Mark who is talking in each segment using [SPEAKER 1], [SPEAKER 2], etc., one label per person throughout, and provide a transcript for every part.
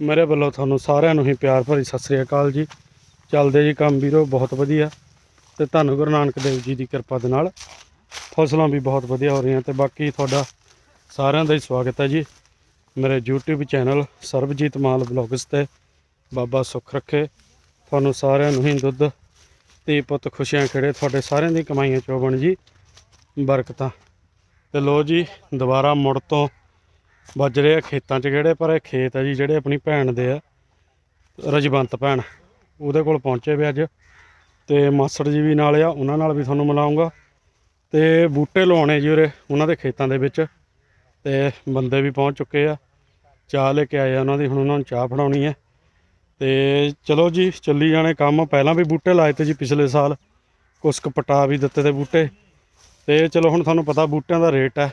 [SPEAKER 1] ਮੇਰੇ ਵੱਲੋਂ ਤੁਹਾਨੂੰ ਸਾਰਿਆਂ ਨੂੰ ਹੀ ਪਿਆਰ ਭਰੀ ਸਤਿ ਸ੍ਰੀ ਅਕਾਲ ਜੀ। ਚੱਲਦੇ ਜੀ ਕੰਮ ਵੀਰੋ, ਬਹੁਤ ਵਧੀਆ। ਤੇ ਧੰਨ ਗੁਰੂ ਨਾਨਕ ਦੇਵ ਜੀ ਦੀ ਕਿਰਪਾ ਦੇ ਨਾਲ ਫਸਲਾਂ ਵੀ ਬਹੁਤ ਵਧੀਆ ਹੋ ਰਹੀਆਂ ਤੇ ਬਾਕੀ ਤੁਹਾਡਾ ਸਾਰਿਆਂ ਦਾ ਹੀ ਸਵਾਗਤ ਹੈ ਜੀ। ਮੇਰੇ YouTube channel Sarabjit Maal blogs ਤੇ ਬਾਬਾ ਸੁੱਖ ਰੱਖੇ। ਤੁਹਾਨੂੰ ਸਾਰਿਆਂ ਨੂੰ ਹੀ ਦੁੱਧ ਤੇ ਪੁੱਤ ਖੁਸ਼ੀਆਂ ਖੇੜੇ ਤੁਹਾਡੇ ਸਾਰਿਆਂ ਦੀ ਕਮਾਈਆਂ ਚੋਂ ਬਣ ਜੀ, ਬਰਕਤਾਂ। ਤੇ ਲੋ ਜੀ, ਦੁਬਾਰਾ ਮੁੜ ਤੋਂ ਵੱਜ ਰਹੇ ਆ ਖੇਤਾਂ 'ਚ ਕਿਹੜੇ, ਪਰ ਇਹ ਖੇਤ ਆ ਜੀ, ਜਿਹੜੇ ਆਪਣੀ ਭੈਣ ਦੇ ਆ, ਰਜਵੰਤ ਭੈਣ, ਉਹਦੇ ਕੋਲ ਪਹੁੰਚੇ ਵੀ ਅੱਜ। ਤੇ ਮਾਸੜ ਜੀ ਵੀ ਨਾਲ ਆ, ਉਹਨਾਂ ਨਾਲ ਵੀ ਤੁਹਾਨੂੰ ਮਿਲਾਉਂਗਾ। ਤੇ ਬੂਟੇ ਲਾਉਣੇ ਜੀ ਉਰੇ, ਉਹਨਾਂ ਦੇ ਖੇਤਾਂ ਦੇ ਵਿੱਚ। ਤੇ ਬੰਦੇ ਵੀ ਪਹੁੰਚ ਚੁੱਕੇ ਆ। ਚਾਹ ਲੈ ਕੇ ਆਏ ਆ ਉਹਨਾਂ ਦੀ, ਹੁਣ ਉਹਨਾਂ ਨੂੰ ਚਾਹ ਫੜਾਉਣੀ ਹੈ ਤੇ ਚਲੋ ਜੀ, ਚੱਲੀ ਜਾਣੇ ਕੰਮ। ਪਹਿਲਾਂ ਵੀ ਬੂਟੇ ਲਾਏ ਤੇ ਜੀ ਪਿਛਲੇ ਸਾਲ। ਕੁਛ ਕੁ ਪਟਾ ਵੀ ਦਿੱਤੇ ਤੇ ਬੂਟੇ। ਤੇ ਚਲੋ ਹੁਣ ਤੁਹਾਨੂੰ ਪਤਾ ਬੂਟਿਆਂ ਦਾ ਰੇਟ ਹੈ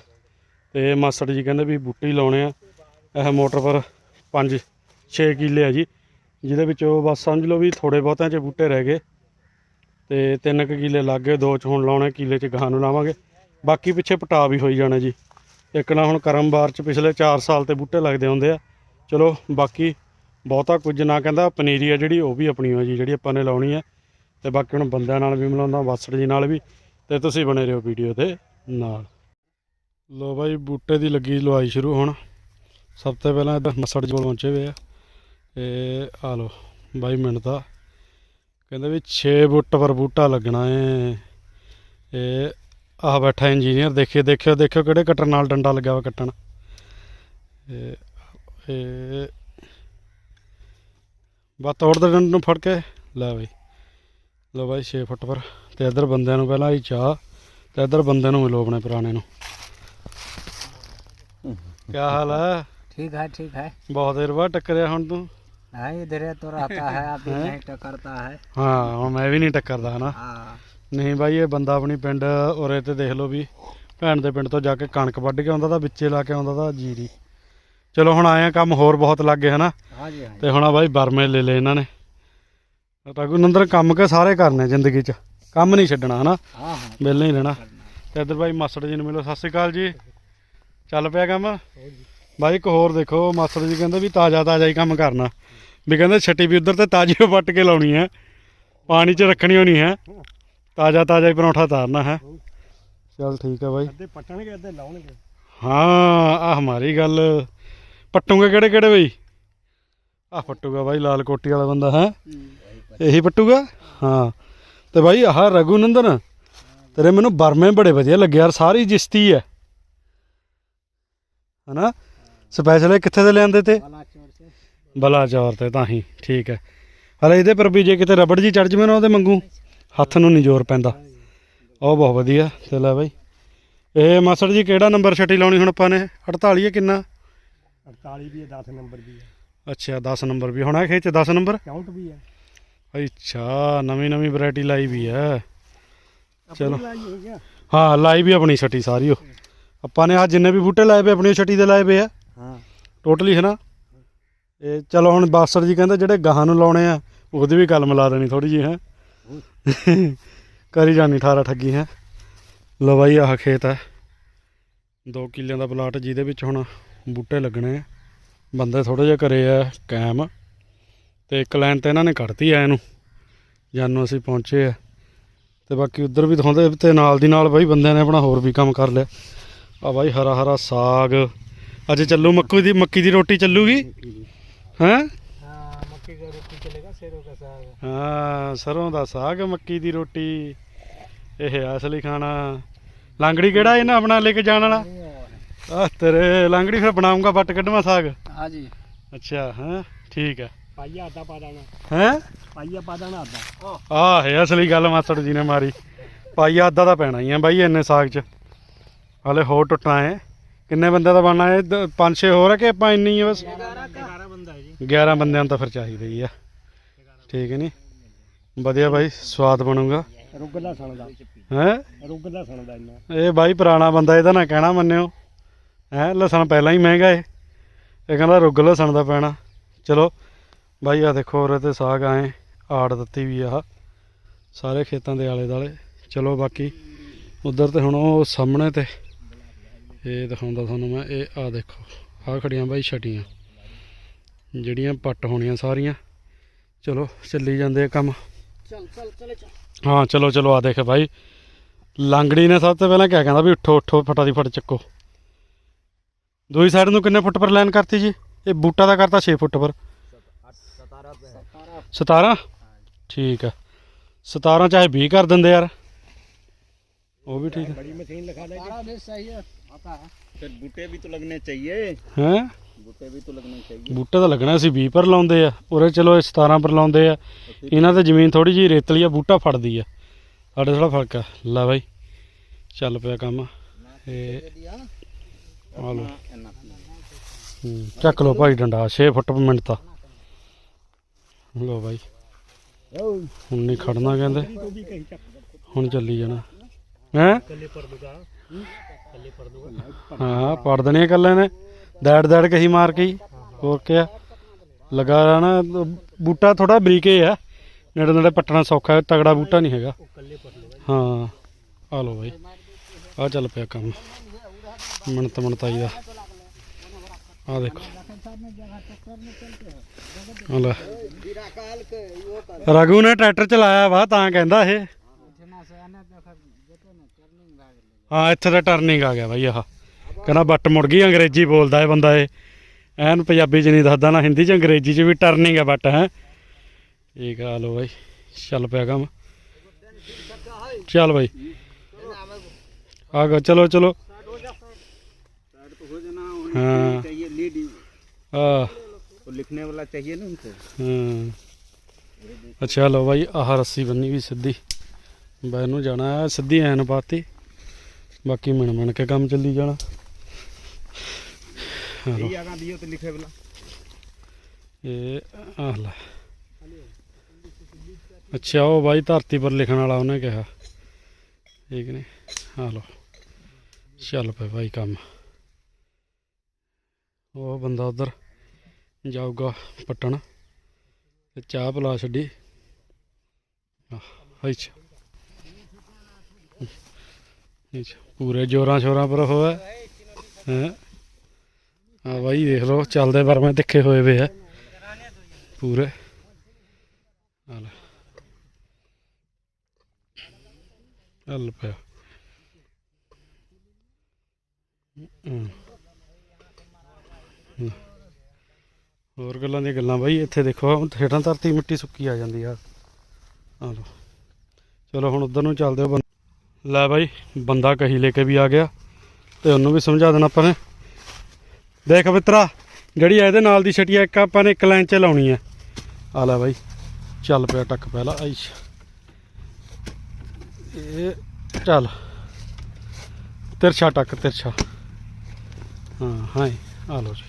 [SPEAKER 1] ਤੇ ਮਾਸੜ ਜੀ ਕਹਿੰਦੇ ਵੀ ਬੂਟੇ ਹੀ ਲਾਉਣੇ ਆ। ਇਹ ਮੋਟਰ ਪਰ 5 6 ਕਿੱਲੇ ਆ ਜੀ। ਜਿਹਦੇ ਵਿੱਚ ਉਹ ਬਸ ਸਮਝ ਲਓ ਵੀ ਥੋੜੇ ਬਹੁਤਿਆਂ 'ਚ ਬੂਟੇ ਰਹਿ ਗਏ। ਤੇ ਤਿੰਨ ਕੁ ਕਿੱਲੇ ਲੱਗ ਗਏ, ਦੋ 'ਚ ਹੁਣ ਲਾਉਣੇ, ਕਿੱਲੇ 'ਚ ਗਾਹ ਨੂੰ ਲਾਵਾਂਗੇ। ਬਾਕੀ ਪਿੱਛੇ ਪਟਾ ਵੀ ਹੋਈ ਜਾਣਾ ਜੀ। ਇੱਕ ਨਾ ਹੁਣ ਕਰਮਵਾਰ 'ਚ ਪਿਛਲੇ 4 ਸਾਲ ਤੇ ਬੂਟੇ ਲੱਗਦੇ ਹੁੰਦੇ ਆ। ਚਲੋ ਬਾਕੀ ਬਹੁਤਾ ਕੁਝ ਨਾ ਕਹਿੰਦਾ, ਪਨੀਰੀ ਆ ਜਿਹੜੀ, ਉਹ ਵੀ ਆਪਣੀ ਹੋ ਜੀ, ਜਿਹੜੀ ਆਪਾਂ ਨੇ ਲਾਉਣੀ ਆ। ਤੇ ਬਾਕੀ ਹੁਣ ਬੰਦਿਆਂ ਨਾਲ ਵੀ ਮਿਲਾਉਂਦਾ ਵਾਸੜ ਜੀ ਨਾਲ ਵੀ। ਤੇ ਤੁਸੀਂ ਬਣੇ ਰਹੋ ਵੀਡੀਓ ਦੇ ਨਾਲ। ਲੋ ਬਾਈ ਬੂਟੇ ਦੀ ਲੱਗੀ ਲਵਾਈ ਸ਼ੁਰੂ ਹੁਣ। ਸਭ ਤੋਂ ਪਹਿਲਾਂ ਇੱਧਰ ਮਸੜ ਜੀ ਪਹੁੰਚੇ ਹੋਏ ਆ। ਇਹ ਆ ਲੋ ਬਾਈ ਮਿੰਟ ਦਾ। ਕਹਿੰਦੇ ਵੀ 6 ਫੁੱਟ ਪਰ ਬੂਟਾ ਲੱਗਣਾ ਏ। ਇਹ ਆਹ ਬੈਠਾ ਇੰਜੀਨੀਅਰ, ਦੇਖਿਓ ਦੇਖਿਓ ਦੇਖਿਓ ਕਿਹੜੇ ਕੱਟਣ ਨਾਲ ਡੰਡਾ ਲੱਗਿਆ ਵਾ ਕੱਟਣ। ਇਹ ਇਹ ਬਾ ਤੋੜ ਦੇ ਡੰਡ ਨੂੰ ਫੜ ਕੇ ਲੈ ਬਾਈ। ਲੋ ਬਾਈ 6 ਫੁੱਟ ਪਰ। ਤੇ ਇੱਧਰ ਬੰਦਿਆਂ ਨੂੰ ਪਹਿਲਾਂ ਆਈ ਚਾਹ। ਤੇ ਇੱਧਰ ਬੰਦੇ ਨੂੰ ਮਿਲੋ ਆਪਣੇ ਪੁਰਾਣੇ ਨੂੰ। ਕੀ ਹਾਲ ਹੈ
[SPEAKER 2] ठीक है ठीक है
[SPEAKER 1] ਬਹੁਤ ਦੇਰ ਬਾਅਦ ਟੱਕਰਿਆ ਹੁਣ ਤੂੰ
[SPEAKER 2] नहीं इधर तो रहता है अभी
[SPEAKER 1] हैं?
[SPEAKER 2] नहीं टकरता है
[SPEAKER 1] ਹਾਂ ਹੁਣ ਮੈਂ ਵੀ ਨਹੀਂ ਟੱਕਰਦਾ ਹਨਾ
[SPEAKER 2] हाँ
[SPEAKER 1] ਨਹੀਂ ਬਾਈ ਇਹ ਬੰਦਾ ਆਪਣੀ ਪਿੰਡ ਉਰੇ ਤੇ ਦੇਖ ਲਓ ਵੀ ਭੈਣ ਦੇ ਪਿੰਡ ਤੋਂ ਜਾ ਕੇ ਕਣਕ ਵੱਢ ਕੇ ਆਉਂਦਾ ਤਾਂ ਵਿੱਚੇ ਲਾ ਕੇ ਆਉਂਦਾ ਤਾਂ ਜੀਰੀ ਚਲੋ ਹੁਣ ਆਏ ਆ ਕੰਮ ਹੋਰ ਬਹੁਤ ਲੱਗ ਗਏ ਹਨਾ
[SPEAKER 2] हाँ जी हाँ जी
[SPEAKER 1] ਤੇ ਹੁਣ ਆ ਬਾਈ ਬਰਮੇ ਲੈ ਲਏ ਇਹਨਾਂ ਨੇ ਰਘੁਨੰਦਰ ਕੰਮ ਕੇ ਸਾਰੇ ਕਰਨੇ ਜ਼ਿੰਦਗੀ 'ਚ ਕੰਮ ਨਹੀਂ ਛੱਡਣਾ ਹਨਾ
[SPEAKER 2] हाँ हाँ
[SPEAKER 1] ਵਿਹਲੇ ਨਹੀਂ ਰਹਿਣਾ ਤੇ ਇੱਧਰ ਬਾਈ ਮਾਸੜ ਜੀ ਨੂੰ ਮਿਲੋ ਸਤਿ ਸ਼੍ਰੀ ਅਕਾਲ ਜੀ ਚੱਲ ਪਿਆ ਕੰਮ? ਬਾਈ ਇੱਕ ਹੋਰ ਦੇਖੋ ਮਾਸੜ ਜੀ ਕਹਿੰਦੇ ਵੀ ਤਾਜ਼ਾ ਤਾਜ਼ਾ ਹੀ ਕੰਮ ਕਰਨਾ। ਵੀ ਕਹਿੰਦੇ ਛੱਟੀ ਵੀ ਉਧਰ ਤੇ ਤਾਜ਼ੀ ਵੱਟ ਕੇ ਲਾਉਣੀ ਹੈ। ਪਾਣੀ 'ਚ ਰੱਖਣੀ ਹੋਣੀ ਹੈ। ਤਾਜ਼ਾ ਤਾਜ਼ਾ ਹੀ ਪਰੌਂਠਾ ਤਾਰਨਾ ਹੈ। ਚੱਲ ਠੀਕ ਹੈ ਬਾਈ।
[SPEAKER 2] ਅੱਧੇ ਪਟਣਗੇ ਅੱਧੇ ਲਾਉਣਗੇ।
[SPEAKER 1] ਹਾਂ ਆ ਹਮਾਰੀ ਗੱਲ। ਪੱਟੂਗੇ ਕਿਹੜੇ ਕਿਹੜੇ ਬਈ? ਆ ਪੱਟੂਗਾ ਬਾਈ ਲਾਲ ਕੋਟੀ ਵਾਲਾ ਬੰਦਾ ਹੈ। ਇਹੀ ਪੱਟੂਗਾ? ਹਾਂ। ਤੇ ਬਾਈ ਆਹ ਰਘੁਨੰਦਨ। ਤੇਰੇ ਮੈਨੂੰ ਬਰਮੇ ਬੜੇ ਵਧੀਆ ਲੱਗੇ ਯਾਰ ਸਾਰੀ ਜਿਸਤੀ ਹੈ। ਹਨਾ? ਸਪੈਸ਼ਲ ਕਿੱਥੇ ਦੇ ਲਿਆਂਦੇ ਤੇ? ਬਲਾਚੌਰ ਤੇ ਤਾਂ ਹੀ ਠੀਕ ਹੈ। ਹਲੇ ਇਹਦੇ ਪਰ ਵੀ ਜੇ ਕਿਤੇ ਰਬੜ ਜੀ ਚੜ ਜਵੇ ਨਾ ਉਹਦੇ ਮੰਗੂ ਹੱਥ ਨੂੰ ਨਹੀਂ ਜ਼ੋਰ ਪੈਂਦਾ। ਉਹ ਬਹੁਤ ਵਧੀਆ ਤੇ ਲੈ ਬਾਈ। ਇਹ ਮਾਸੜ ਜੀ ਕਿਹੜਾ ਨੰਬਰ ਛੱਟੀ ਲਾਉਣੀ ਹੁਣ ਆਪਾਂ ਨੇ? 48 ਹੈ ਕਿੰਨਾ?
[SPEAKER 2] 48 ਵੀ ਹੈ 10 ਨੰਬਰ ਵੀ ਹੈ।
[SPEAKER 1] ਅੱਛਾ 10 ਨੰਬਰ ਵੀ ਹੁਣ ਖੇਚ 10 ਨੰਬਰ?
[SPEAKER 2] 64 ਵੀ ਹੈ।
[SPEAKER 1] ਅੱਛਾ ਨਵੀਂ ਨਵੀਂ ਵੈਰਾਈਟੀ ਲਾਈ ਵੀ ਹੈ। ਚਲੋ। ਹਾਂ ਲਾਈ ਵੀ ਆਪਣੀ ਛੱਟੀ ਸਾਰੀ ਉਹ। ਆਪਾਂ ਨੇ ਆ ਜਿੰਨੇ ਵੀ ਬੂਟੇ ਲਾਏ ਪਏ ਆਪਣੀ ਛੱਟੀ ਦੇ ਲਾਏ ਪਏ ਆ।
[SPEAKER 2] हाँ
[SPEAKER 1] ਟੋਟਲੀ ਹੈ ਨਾ? ਇਹ ਚਲੋ ਹੁਣ ਬਾਸਰ ਜੀ ਕਹਿੰਦੇ ਜਿਹੜੇ ਗਾਹਾਂ ਨੂੰ ਲਾਉਣੇ ਆ ਉਹਦੀ ਵੀ ਗੱਲ ਮਿਲਾ ਦੇਣੀ ਥੋੜੀ ਜੀ ਹੈ। ਕਰੀ ਜਾਣੀ 18 ਠੱਗੀ ਹੈ। ਲੋ ਬਾਈ ਆਹ ਖੇਤ ਹੈ। 2 ਕਿੱਲਿਆਂ ਦਾ ਪਲਾਟ ਜਿਹਦੇ ਵਿੱਚ ਹੁਣ ਬੂਟੇ ਲੱਗਣੇ ਆ। ਬੰਦੇ ਥੋੜੇ ਜਿਹਾ ਕਰੇ ਆ ਕਾਇਮ। ਤੇ ਇੱਕ ਲਾਈਨ ਤੇ ਇਹਨਾਂ ਨੇ ਕੱਢਤੀ ਆ ਇਹਨੂੰ ਜਾਨੂੰ ਅਸੀਂ ਪਹੁੰਚੇ ਆ। ਤੇ ਬਾਕੀ ਉਧਰ ਵੀ ਦਿਖਾਉਂਦੇ ਤੇ ਨਾਲ ਦੀ ਨਾਲ ਬਾਈ ਬੰਦਿਆਂ ਨੇ ਆਪਣਾ ਹੋਰ ਵੀ ਕੰਮ ਕਰ ਲਿਆ। ਆ ਬਾਈ ਹਰਾ ਹਰਾ ਸਾਗ। ਅੱਜ ਚੱਲੂ ਮੱਕੀ ਦੀ ਮੱਕੀ ਦੀ ਰੋਟੀ ਚੱਲੂਗੀ? ਹੈ?
[SPEAKER 2] ਸਰੋਂ ਦਾ ਸਾਗ
[SPEAKER 1] ਹਾਂ ਸਰੋਂ ਦਾ ਸਾਗ ਮੱਕੀ ਦੀ ਰੋਟੀ। ਇਹ ਅਸਲੀ ਖਾਣਾ। ਲਾਂਗੜੀ ਕਿਹੜਾ ਇਹਨਾਂ ਆਪਣਾ ਲੈ ਕੇ ਜਾਣ ਵਾਲਾ? ਆ ਤੇਰੇ ਲਾਂਗੜੀ ਫਿਰ ਬਣਾਉਂਗਾ ਵੱਟ ਕੱਢਵਾ ਸਾਗ? ਅੱਛਾ ਹਾਂ? ਠੀਕ ਆ
[SPEAKER 2] ਪਾਈਆ ਆਦਾ ਪਾ ਦੇਣਾ।
[SPEAKER 1] ਹੈ?
[SPEAKER 2] ਪਾਈਆ ਪਾ ਦੇਣਾ ਆਦਾ
[SPEAKER 1] ਆਹ ਹੈ ਅਸਲੀ ਗੱਲ ਮਾਸੜ ਜੀ ਨੇ ਮਾਰੀ। ਪਾਈਆ ਅੱਧਾ ਦਾ ਪੈਣਾ ਹੀ ਆ ਬਾਈ ਇੰਨੇ ਸਾਗ 'ਚ। ਹਲੇ ਹੋਰ ਟੁੱਟਣਾ ਹੈ ਕਿੰਨੇ ਬੰਦੇ ਦਾ ਬਣਨਾ ਹੈ 5-6 ਹੋਰ ਹੈ ਕਿ ਆਪਾਂ ਇੰਨੀ ਹੀ ਬਸ?
[SPEAKER 2] 11 ਬੰਦਾ ਜੀ
[SPEAKER 1] 11 ਬੰਦਿਆਂ ਨੂੰ ਤਾਂ ਫਿਰ ਚਾਹੀਦਾ ਹੀ ਆ। ਠੀਕ ਹੈ ਨਹੀਂ ਵਧੀਆ ਬਾਈ ਸਵਾਦ ਬਣੂਗਾ।
[SPEAKER 2] ਰੁੱਗਲਾ ਸੁਣਦਾ।
[SPEAKER 1] ਹੈ?
[SPEAKER 2] ਰੁੱਗਲਾ ਸੁਣਦਾ ਇੰਨਾ।
[SPEAKER 1] ਇਹ ਬਾਈ ਪੁਰਾਣਾ ਬੰਦਾ ਇਹਦਾ ਨਾ ਕਹਿਣਾ ਮੰਨਿਓ। ਹੈ? ਲਸਣ ਪਹਿਲਾਂ ਹੀ ਮਹਿੰਗਾ ਏ ਇਹ ਕਹਿੰਦਾ ਰੁੱਗ ਲਸਣ ਦਾ ਪੈਣਾ। ਚਲੋ ਬਾਈ ਆ ਦੇਖੋ ਉਰੇ ਤੇ ਸਾਗ ਆਏ। ਆੜ ਦਿੱਤੀ ਵੀ ਆਹ। ਸਾਰੇ ਖੇਤਾਂ ਦੇ ਆਲੇ ਦਾਲੇ ਚਲੋ ਬਾਕੀ ਉਧਰ ਤੇ ਹੁਣ ਉਹ ਸਾਹਮਣੇ ਤੇ ਇਹ ਦਿਖਾਉਂਦਾ ਤੁਹਾਨੂੰ ਮੈਂ ਇਹ ਆ ਦੇਖੋ ਆ ਖੜੀਆਂ ਬਾਈ ਛਟੀਆਂ ਜਿਹੜੀਆਂ ਪੱਟ ਹੋਣੀਆਂ ਸਾਰੀਆਂ। ਚਲੋ ਚੱਲੀ ਜਾਂਦੇ ਆ ਕੰਮ।
[SPEAKER 2] ਚੱਲ ਚੱਲ ਚਲੇ ਚੱਲ।
[SPEAKER 1] ਹਾਂ ਚਲੋ ਚਲੋ ਆ ਦੇਖ ਭਾਈ ਲਾਂਗੜੀ ਨੇ ਸਭ ਤੋਂ ਪਹਿਲਾਂ ਕਿਆ ਕਹਿੰਦਾ ਵੀ ਉੱਠੋ ਉੱਠੋ ਫਟਾ ਦੀ ਫਟ ਚੱਕੋ। ਦੂਜੀ ਸਾਈਡ ਨੂੰ ਕਿੰਨੇ ਫੁੱਟ ਪਰ ਲਾਈਨ ਕਰਤੀ ਜੀ? ਇਹ ਬੂਟਾ ਦਾ ਕਰਤਾ 6 ਫੁੱਟ ਪਰ। 17 ਠੀਕ ਆ। 17 ਚਾਹੇ 20 ਕਰ ਦਿੰਦੇ ਯਾਰ। ਉਹ ਵੀ ਠੀਕ ਹੈ
[SPEAKER 2] बड़ी मशीन लिखा दे
[SPEAKER 3] सारा देश सही है आता है
[SPEAKER 4] फिर बूटे भी तो लगने चाहिए
[SPEAKER 1] ਹੈ
[SPEAKER 4] बूटे भी तो लगने चाहिए
[SPEAKER 1] ਬੂਟਾ ਤਾਂ ਲੱਗਣਾ ਸੀ 20 ਪਰ ਲਾਉਂਦੇ ਆ ਉਰੇ ਚਲੋ ਇਹ 17 ਪਰ ਲਾਉਂਦੇ ਆ ਇਹਨਾਂ ਤੇ ਜ਼ਮੀਨ ਥੋੜੀ ਜਿਹੀ ਰੇਤਲੀ ਆ ਬੂਟਾ ਫੜਦੀ ਆ ਸਾਡੇ ਥੋੜਾ ਫਰਕ ਆ ਲੈ ਬਾਈ ਚੱਲ ਪਿਆ ਕੰਮ ਇਹ
[SPEAKER 3] दिया
[SPEAKER 1] ਆ ਲਓ
[SPEAKER 4] enough
[SPEAKER 1] ਹੂੰ, ਚੱਕ ਲਓ ਭਾਈ ਡੰਡਾ 6 ਫੁੱਟ per ਮਿੰਟ ਦਾ ਲਓ ਬਾਈ ਹੁਣ ਨਹੀਂ ਖੜਨਾ ਕਹਿੰਦੇ
[SPEAKER 2] तो भी कहीं चक
[SPEAKER 1] ਹੁਣ ਚੱਲੀ ਜਾਣਾ ਹੈ?
[SPEAKER 2] ਕੱਲੇ ਪਰ ਦੂਗਾ ਕੱਲੇ ਪਰ ਦੂਗਾ
[SPEAKER 1] ਹਾਂ ਪੜ ਦਣੇ ਕੱਲੇ ਨੇ। ਦੜ ਦੜ ਕਹੀ ਮਾਰ ਕੇ ਹੋਰ ਕਿਆ। ਲਗਾ ਰਹਿਣਾ ਬੂਟਾ ਥੋੜਾ ਬਰੀਕੇ ਆ ਨੇੜੇ ਨੇੜੇ ਪੱਟਣਾ ਸੌਖਾ ਤਗੜਾ ਬੂਟਾ ਨਹੀਂ ਹੈਗਾ। ਹਾਂ ਆ ਲੋ ਬਾਈ। ਆ ਚੱਲ ਪਿਆ ਕੰਮ। ਮਿੰਟ ਮਿੰਟ ਆਈ ਦਾ। ਆ ਦੇਖੋ।
[SPEAKER 3] ਹਲਾ
[SPEAKER 1] ਰਗੂ ਨੇ ਟਰੈਕਟਰ ਚਲਾਇਆ ਵਾ ਤਾਂ ਕਹਿੰਦਾ ਇਹ। ਹਾਂ ਇੱਥੇ ਤਾਂ ਟਰਨਿੰਗ ਆ ਗਿਆ ਬਾਈ ਆਹ ਕਹਿੰਦਾ ਬੱਟ ਮੁੜ ਗਈ ਅੰਗਰੇਜ਼ੀ ਬੋਲਦਾ ਇਹ ਬੰਦਾ ਇਹ ਐਨ ਪੰਜਾਬੀ ਚ ਨਹੀਂ ਦੱਸਦਾ ਨਾ ਹਿੰਦੀ ਚ ਅੰਗਰੇਜ਼ੀ ਚ ਵੀ ਟਰਨਿੰਗ ਆ ਬੱਟ ਹੈ ਠੀਕ ਆ ਲੋ ਬਾਈ ਚੱਲ ਪਿਆ ਕੰਮ ਚੱਲ ਬਾਈ ਆ ਗਾ ਚਲੋ ਚਲੋ
[SPEAKER 4] स्टार्ट तो हो जाना होनी
[SPEAKER 1] हाँ।
[SPEAKER 4] चाहिए लीड
[SPEAKER 1] ਆ
[SPEAKER 4] तो लिखने वाला चाहिए ना उनको
[SPEAKER 1] ਹਾਂ ਅੱਛਾ ਲੋ ਬਾਈ ਆਹ ਰੱਸੀ ਬੰਨੀ ਵੀ ਸਿੱਧੀ ਬੈ ਨੂੰ ਜਾਣਾ ਹੈ ਸਿੱਧੀ ਐਨ ਪਾਤੀ ਬਾਕੀ ਮਿਣ ਮਣ ਕੇ ਕੰਮ ਚੱਲੀ ਜਾਣਾ। ਇਹ ਆਗਾ ਅੱਛਾ ਉਹ ਬਾਈ ਧਰਤੀ ਪਰ ਲਿਖਣ ਵਾਲਾ ਉਹਨੇ ਕਿਹਾ। ਠੀਕ ਨੇ? ਆ ਲੋ ਚੱਲ ਪਏ ਭਾਈ ਕੰਮ। ਉਹ ਬੰਦਾ ਉਧਰ ਜਾਊਗਾ ਪਟਣ ਤੇ ਚਾਹ ਪਲਾ ਛੱਡੀ। ਅੱਛਾ ਪੂਰੇ ਜੋਰਾਂ ਸ਼ੋਰਾਂ ਪਰ ਹੋਇਆ। ਹੈ। ਆ ਬਾਈ ਦੇਖ ਲਓ, ਚੱਲਦੇ ਪਰ ਮੈਂ ਤਿੱਖੇ ਹੋਏ ਵੇ ਆ। ਪੂਰੇ। ਆ ਲੈ ਚੱਲ ਪਿਆ। ਹੋਰ ਗੱਲਾਂ ਦੀਆਂ ਗੱਲਾਂ ਬਾਈ, ਇੱਥੇ ਦੇਖੋ, ਹੁਣ ਹੇਠਾਂ ਧਰਤੀ ਮਿੱਟੀ ਸੁੱਕੀ ਆ ਜਾਂਦੀ ਆ। ਆ ਲੋ ਚਲੋ ਹੁਣ ਉਧਰ ਨੂੰ ਚੱਲਦੇ ਹਾਂ ਲੈ ਬਾਈ, ਬੰਦਾ ਕਹੀ ਲੈ ਕੇ ਵੀ ਆ ਗਿਆ ਤੇ ਉਹਨੂੰ ਵੀ ਸਮਝਾ ਦੇਣਾ ਆਪਾਂ ਨੇ। ਦੇਖ ਮਿੱਤਰਾ, ਜਿਹੜੀ ਇਹਦੇ ਨਾਲ ਦੀ ਛਟੀਆ ਇੱਕ ਆਪਾਂ ਨੇ ਇੱਕ ਲਾਈਨ 'ਚ ਲਾਉਣੀ ਹੈ ਆ ਲੈ ਬਾਈ, ਚੱਲ ਪਿਆ ਟੱਕ ਪਹਿਲਾ ਆਈਸ਼ ਇਹ, ਚੱਲ। ਤਿਰਛਾ ਟੱਕ, ਤਿਰਛਾ। ਹਾਂ ਹਾਂ ਆ ਲੋ ਜੀ।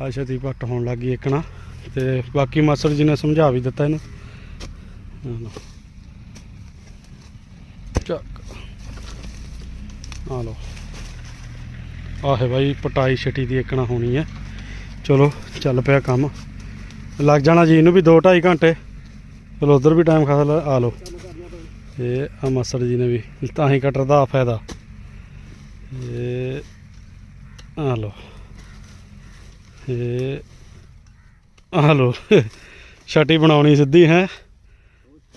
[SPEAKER 1] ਆ ਛੇਤੀ ਪੱਟ ਹੋਣ ਲੱਗੀ ਇੱਕਣਾ ਤੇ ਬਾਕੀ ਮਾਸਟਰ ਜੀ ਨੇ ਸਮਝਾ ਵੀ ਦਿੱਤਾ ਇਹਨੂੰ। ਆ ਚੱਕ। ਆ ਲੋ ਆਹੇ ਬਾਈ ਪਟਾਈ ਛਟੀ ਦੀ ਇੱਕਣਾ ਹੋਣੀ ਹੈ। ਚਲੋ, ਚੱਲ ਪਿਆ ਕੰਮ। ਲੱਗ ਜਾਣਾ ਜੀ ਇਹਨੂੰ ਵੀ 2 2.5 ਘੰਟੇ। ਚਲੋ, ਉਧਰ ਵੀ ਟਾਈਮ ਖਾਸ ਲਾ- ਆ ਲਓ। ਇਹ ਆ ਮਾਸੜ ਜੀ ਨੇ ਵੀ, ਤਾਂ ਹੀ ਕਟਰ ਦਾ ਫਾਇਦਾ। ਇਹ ਆ ਲਓ। ਇਹ ਆ ਲਓ। ਛਟੀ ਬਣਾਉਣੀ ਸਿੱਧੀ ਹੈ।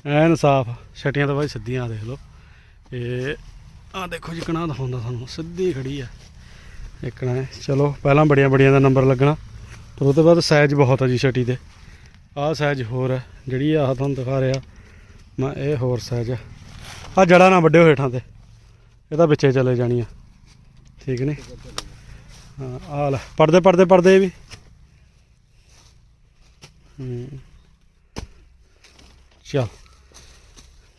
[SPEAKER 1] ਐਨ ਸਾਫ਼। ਛਟੀਆਂ ਤਾਂ ਬਾਈ ਸਿੱਧੀਆਂ ਆ ਦੇਖ ਲਓ। ਇਹ ਆ ਦੇਖੋ ਜੀ ਕਣਾ ਦਿਖਾਉਂਦਾ ਤੁਹਾਨੂੰ, ਸਿੱਧੀ ਖੜੀ ਆ। ਇੱਕਣਾ ਹੈ। ਚਲੋ, ਪਹਿਲਾਂ ਬੜੀਆਂ ਬੜੀਆਂ ਦਾ ਨੰਬਰ ਲੱਗਣਾ, ਪਰ ਉਹ ਤੋਂ ਬਾਅਦ ਸਾਈਜ਼ ਬਹੁਤ ਆ ਜੀ ਛਟੀ 'ਤੇ। ਆਹ ਸਾਈਜ਼ ਹੋਰ ਹੈ ਜਿਹੜੀ ਆਹ ਤੁਹਾਨੂੰ ਦਿਖਾ ਰਿਹਾ ਮੈਂ ਇਹ ਹੋਰ ਸਾਈਜ਼ ਆ। ਆ ਜੜਾ ਨਾ ਵੱਡਿਓ ਹੇਠਾਂ ਤੇ, ਇਹ ਤਾਂ ਵਿੱਚੇ ਚਲੇ ਜਾਣੀਆਂ। ਠੀਕ ਨੇ ਹਾਂ ਆ ਲੈ ਪੜਦੇ ਪੜਦੇ ਪੜਦੇ ਵੀ। ਹੂੰ। ਚਲ।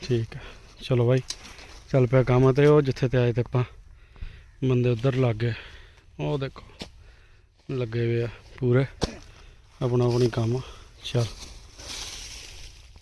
[SPEAKER 1] ਠੀਕ ਹੈ ਚਲੋ ਬਾਈ। ਚੱਲ ਪਿਆ ਕੰਮ ਤੇ, ਉਹ ਜਿੱਥੇ ਤੇ ਆਏ ਤੇ ਆਪਾਂ ਬੰਦੇ ਉਧਰ ਲੱਗ ਗਏ। ਉਹ ਦੇਖੋ, ਲੱਗੇ ਹੋਏ ਆ ਪੂਰੇ, ਆਪਣਾ ਆਪਣੀ ਕੰਮ, ਚੱਲ।